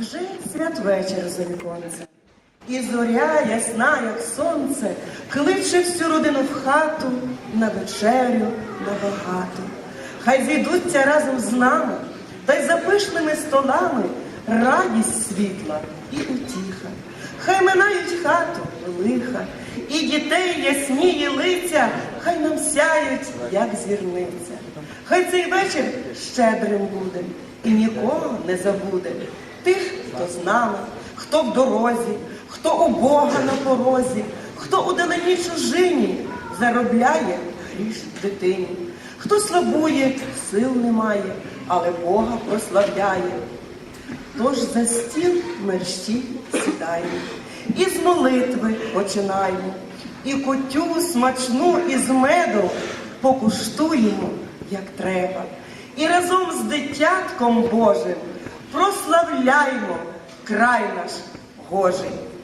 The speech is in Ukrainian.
Вже святвечір за віконце. І зоря ясна, як сонце, кличе всю родину в хату на вечерю, на багату. Хай зійдуться разом з нами, та й за пишними столами радість світла і утіха. Хай минають хату лиха, і дітей ясніє лиця, хай нам сяють, як зірниця. Хай цей вечір щедрим буде і нікого не забуде. Тих, хто з нами, хто в дорозі, хто у Бога на порозі, хто у далині чужині заробляє гріш дитині, хто слабує, сил немає, але Бога прославляє. Тож за стіл мерщі сідаємо, і з молитви починаємо, і котю смачну із медом покуштуємо, як треба. І разом з дитятком Божим прославляймо край наш Гожий.